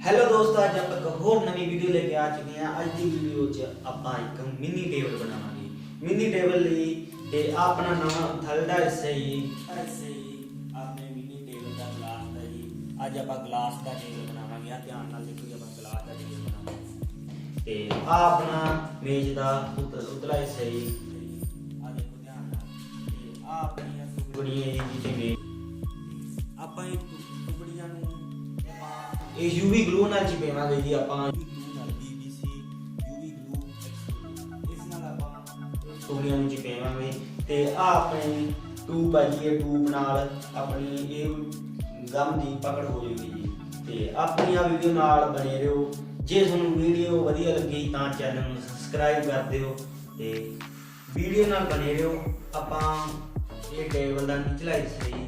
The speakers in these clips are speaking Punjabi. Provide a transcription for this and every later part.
ਹੈਲੋ ਦੋਸਤੋ ਅੱਜ ਆਪਾਂ ਇੱਕ ਹੋਰ ਨਵੀਂ ਵੀਡੀਓ ਲੈ ਕੇ ਆ ਚੁੱਕੇ ਹਾਂ ਅੱਜ ਦੀ ਵੀਡੀਓ 'ਚ ਆਪਾਂ ਇੱਕ ਮਿੰਨੀ ਟੇਬਲ ਬਣਾਵਾਂਗੇ ਮਿੰਨੀ ਟੇਬਲ ਲਈ ਤੇ ਆਪਣਾ ਨਵਾਂ ਥਲਦਾ ਹਿੱਸਾ ਹੀ ਹਿੱਸੇ ਹੀ ਆਪਣੇ ਮਿੰਨੀ ਟੇਬਲ ਦਾ ਗਲਾਸ ਦਾ ਜੀ ਅੱਜ ਆਪਾਂ ਗਲਾਸ ਦਾ ਟੇਬਲ ਬਣਾਵਾਂਗੇ ਆ ਧਿਆਨ ਨਾਲ ਦੇਖੋ ਜੀ ਆਪਾਂ ਗਲਾਸ ਦਾ ਟੇਬਲ ਬਣਾਵਾਂਗੇ ਤੇ ਆ ਆਪਣਾ ਮੇਜ਼ ਦਾ ਉਤ- ਉਤਲਾ ਹਿੱਸਾ ਹੀ ਆ ਦੇਖੋ ਧਿਆਨ ਨਾਲ ਤੇ ਆ ਆਪਣੀਆਂ ਟੁਕੜੀਆਂ ਜੀ ਇਹ ਯੂਵੀ ਗਲੂ ਨਾਲ ਚਿਪੇਵਾਂਗੇ ਜੀ ਆਪਾਂ? ਟੁਕੜੀਆਂ ਨੂੰ ਚਿਪੇਵਾਂਗੇ ਤੇ ਆ ਆਪਣੀ ਟੂਬ ਆ ਜੀ ਇਹ ਟੂਬ ਨਾਲ ਆਪਣੀ ਇਹ ਗਮ ਦੀ ਪਕੜ ਹੋ ਜਾਊਗੀ ਜੀ। ਤੇ ਆਪਣੀ ਆ ਵੀਡੀਓ ਨਾਲ ਬਣੇ ਰਹੋ। ਜੇ ਤੁਹਾਨੂੰ ਵੀਡੀਓ ਵਧੀਆ ਲੱਗੀ ਤਾਂ ਚੈਨਲ ਨੂੰ ਸਬਸਕ੍ਰਾਈਬ ਕਰ ਦਿਓ ਤੇ ਵੀਡੀਓ ਨਾਲ ਬਣੇ ਰਹੋ। ਆਪਾਂ ਇਹ ਟੇਬਲ ਦਾ ਨਿਚਲਾ ਹਿੱਸਾ ਜੀ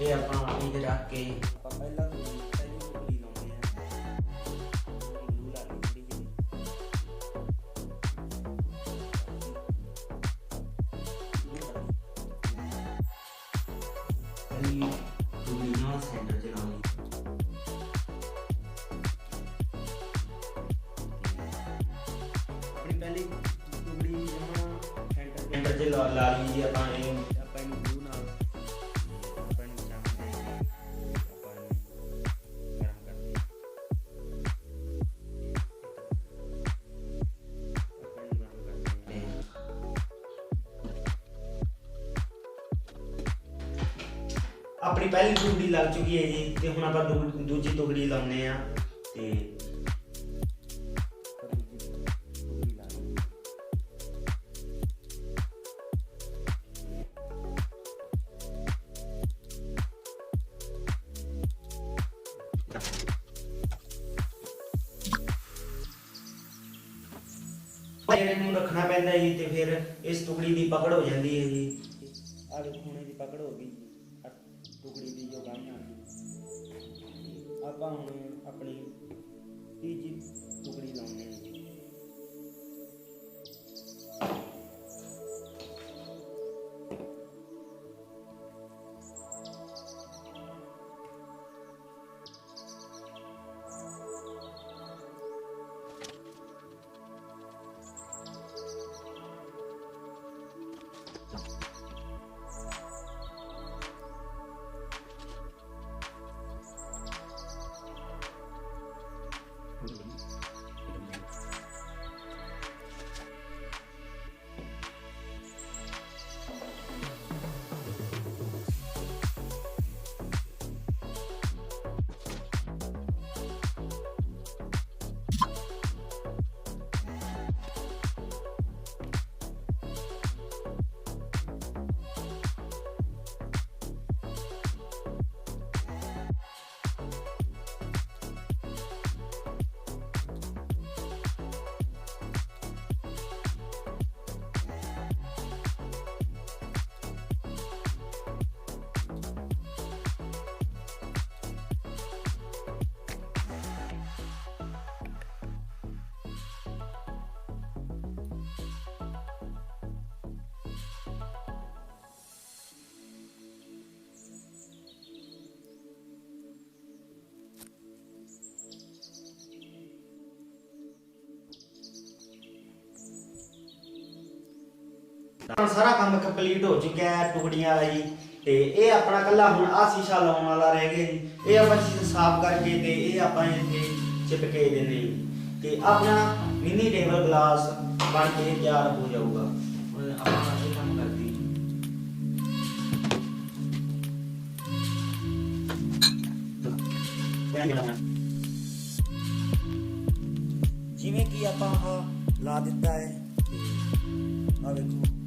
ਇਹ ਆਪਾਂ ਇਹਦੇ ਰੱਖ ਕੇ ਪਹਿਲੀ ਟੁਕੜੀ ਸੈਂਟਰ ਚ ਲਾਉਣੀ ਆਪਣੀ ਪਹਿਲੀ ਟੁਕੜੀ ਜਮਾ ਸੈਂਟਰ ਚ ਲਾ ਲਾ ਲਈ ਜੀ ਆਪਾਂ ਇਹ। ਆਪਣੀ ਪਹਿਲੀ ਟੁਕੜੀ ਲੱਗ ਚੁੱਕੀ ਹੈ ਜੀ, ਤੇ ਹੁਣ ਆਪਾਂ ਦੂ- ਦੂਜੀ ਟੁਕੜੀ ਲਾਉਨੇ ਆ ਤੇ ਜਿਹੜੇ ਨੂੰ ਰੱਖਣਾ ਪੈਂਦਾ ਜੀ ਤੇ ਫਿਰ ਇਸ ਟੁਕੜੀ ਦੀ ਪਕੜ ਹੋ ਜਾਂਦੀ ਹੈ ਜੀ। ਆ ਦੇਖੋ, ਹੁਣ ਇਹਦੀ ਪਕੜ ਹੋ ਗਈ। ਟੁਕੜੀ ਦੀ ਜੋ ਗੰਢ ਆ ਆਪਾਂ ਹੁਣ ਆਪਣੀ ਤੀਜੀ ਟੁਕੜੀ ਲਾਉਣੀ ਹੈ। ਤਾਂ ਸਾਰਾ ਕੰਮ ਕੰਪਲੀਟ ਹੋ ਚੁੱਕਿਆ ਹੈ, ਟੁਕੜੀਆਂ ਵਾਲਾ। ਜੀ ਤੇ ਇਹ ਆਪਣਾ ਕੱਲਾ ਹੁਣ ਆ ਸ਼ੀਸ਼ਾ ਲਾਉਣ ਵਾਲਾ ਰਹਿ ਗਿਆ ਜੀ। ਇਹ ਆਪਾਂ ਸ਼ੀਸ਼ਾ ਸਾਫ਼ ਕਰਕੇ ਤੇ ਇਹ ਆਪਾਂ ਇੱਥੇ ਚਿਪਕੇ ਦਿੰਦੇ ਜੀ। ਤੇ ਆਪਣਾ ਮਿਨੀ ਟੇਬਲ ਗਲਾਸ ਬਣ ਕੇ ਤਿਆਰ ਹੋ ਜਾਊਗਾ। ਹੁਣ ਆਪਾਂ ਇਹ ਕੰਮ ਕਰਦੀ ਜਿਵੇਂ ਕਿ ਆਪਾਂ ਆਹ ਲਾ ਦਿੱਤਾ ਹੈ ਆ ਵੇਖੋ।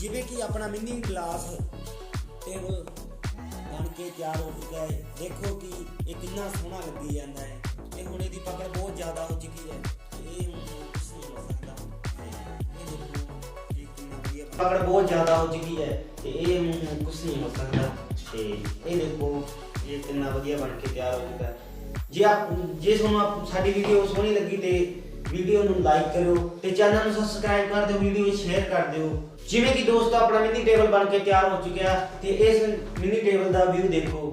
ਜਿਵੇਂ ਕਿ ਆਪਣਾ ਮਿੰਨੀ ਗਲਾਸ ਟੇਬਲ ਬਣ ਕੇ ਤਿਆਰ ਹੋ ਚੁੱਕਾ ਹੈ। ਦੇਖੋ ਕਿ ਇਹ ਕਿੰਨਾ ਸੋਹਣਾ ਲੱਗੀ ਜਾਂਦਾ ਹੈ। ਤੇ ਹੁਣ ਇਹਦੀ ਪਕੜ ਬਹੁਤ ਜ਼ਿਆਦਾ ਹੋ ਚੁੱਕੀ ਹੈ। ਇਹ ਕੁਛ ਨਹੀਂ ਹੋ। ਸਕਦਾ ਪਕੜ ਬਹੁਤ ਜ਼ਿਆਦਾ ਹੋ ਚੁੱਕੀ ਹੈ ਤੇ ਇਹ ਹੁਣ ਕੁਛ ਨਹੀਂ ਹੋ ਸਕਦਾ। ਤੇ ਇਹ ਦੇਖੋ, ਇਹ ਕਿੰਨਾ ਵਧੀਆ ਬਣ ਕੇ ਤਿਆਰ ਹੋ ਚੁੱਕਾ ਹੈ। ਜੇ ਆਪ ਜੇ ਤੁਹਾਨੂੰ ਸਾਡੀ ਵੀਡੀਓ ਸੋਹਣੀ ਲੱਗੀ ਤੇ ਵੀਡੀਓ ਨੂੰ ਲਾਈਕ ਕਰਿਓ ਤੇ ਚੈਨਲ ਨੂੰ ਸਬਸਕ੍ਰਾਈਬ ਕਰ ਦਿਓ, ਵੀਡੀਓ ਸ਼ੇਅਰ ਕਰ ਦਿਓ। ਜਿਵੇਂ ਕਿ ਦੋਸਤੋ, ਆਪਣਾ ਮਿੰਨੀ ਟੇਬਲ ਬਣ ਕੇ ਤਿਆਰ ਹੋ ਚੁੱਕਿਆ ਤੇ ਇਸ ਮਿੰਨੀ ਟੇਬਲ ਦਾ ਵਿਊ ਦੇਖੋ।